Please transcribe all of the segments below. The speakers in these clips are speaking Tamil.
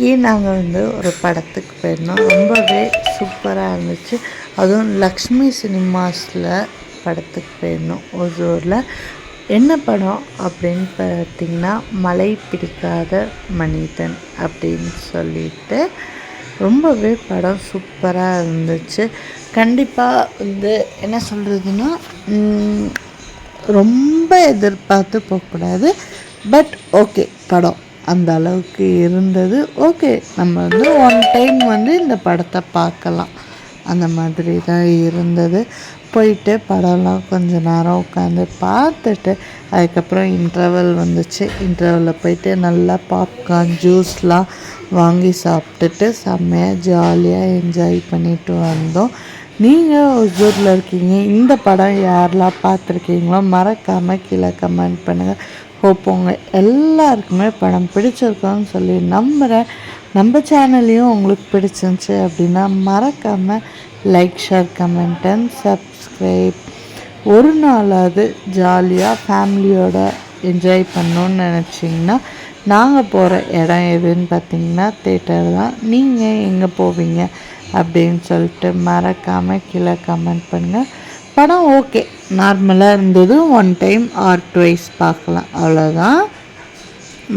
இன்றைக்கி நாங்கள் வந்து ஒரு படத்துக்கு போயிருந்தோம். ரொம்பவே சூப்பராக இருந்துச்சு. அதுவும் லக்ஷ்மி சினிமாஸில் படத்துக்கு போயிருந்தோம். ஒசூரில். என்ன படம் அப்படின்னு பார்த்திங்கன்னா மலை பிடிக்காத மனிதன் அப்படின்னு சொல்லிட்டு ரொம்பவே படம் சூப்பராக இருந்துச்சு. கண்டிப்பாக வந்து என்ன சொல்கிறதுன்னா ரொம்ப எதிர்பார்த்து போகக்கூடாது. பட் ஓகே படம். அந்த அளவுக்கு இருந்தது. ஓகே நம்ம வந்து ஒன் டைம் வந்து இந்த படத்தை பார்க்கலாம். அந்த மாதிரி தான் இருந்தது. போயிட்டு படம்லாம் கொஞ்ச நேரம் உட்காந்து பார்த்துட்டு அதுக்கப்புறம் இன்டர்வல் வந்துச்சு. இன்டர்வலில் போயிட்டு நல்லா பாப்கார்ன் ஜூஸ்லாம் வாங்கி சாப்பிட்டுட்டு செம்மையாக ஜாலியாக என்ஜாய் பண்ணிட்டு வந்தோம். நீங்கள் ஒசூரில் இருக்கீங்க. இந்த படம் யாரெல்லாம் பார்த்துருக்கீங்களோ மறக்காமல் கீழே கமெண்ட் பண்ணுங்கள் ஹோப் உங்கள் எல்லாருக்குமே படம் பிடிச்சிருக்கோன்னு சொல்லி நம்புகிறேன் நம்ம சேனல்லையும் உங்களுக்கு பிடிச்சிருந்துச்சி அப்படின்னா மறக்காமல் like share comment and subscribe ஒரு நாளாவது ஜாலியாக ஃபேமிலியோட என்ஜாய் பண்ணணுன்னு நினச்சிங்கன்னா நாங்கள் போகிற இடம் எதுன்னு பார்த்தீங்கன்னா தேட்டர் தான். நீங்கள் எங்கே போவீங்க அப்படின்னு சொல்லிட்டு மறக்காமல் கீழே கமெண்ட் பண்ணுங்கள் படம் ஓகே. நார்மலாக இருந்தது. ஒன் டைம் ஆர் டுவைஸ் பார்க்கலாம். அவ்வளோதான்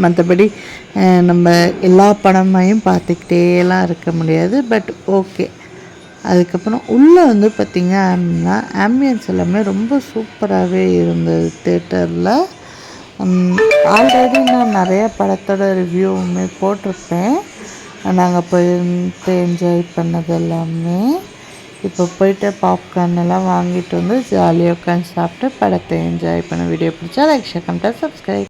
மற்றபடி நம்ம எல்லா படமையும் பார்த்துக்கிட்டேலாம் இருக்க முடியாது. பட் ஓகே அதுக்கப்புறம் உள்ளே வந்து பார்த்திங்க அப்படின்னா ஆம்பியன்ஸ் எல்லாமே ரொம்ப சூப்பராகவே இருந்தது தேட்டரில் ஆல்ரெடி நான் நிறைய படத்தோட ரிவ்யூவுமே போட்டிருப்பேன். நாங்கள் போயிருந்து என்ஜாய் பண்ணது எல்லாமே. இப்போ போயிட்டு பாப்கார்ன் எல்லாம் வாங்கிட்டு வந்து ஜாலியாக உட்காந்து சாப்பிட்டு படத்தை என்ஜாய் பண்ண வீடியோ பிடிச்சா லைக் ஷேர் பண்ணிட்டு சப்ஸ்கிரைப்